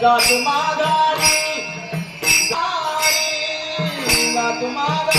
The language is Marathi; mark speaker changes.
Speaker 1: जात माघारी गारी, जातो माघारी.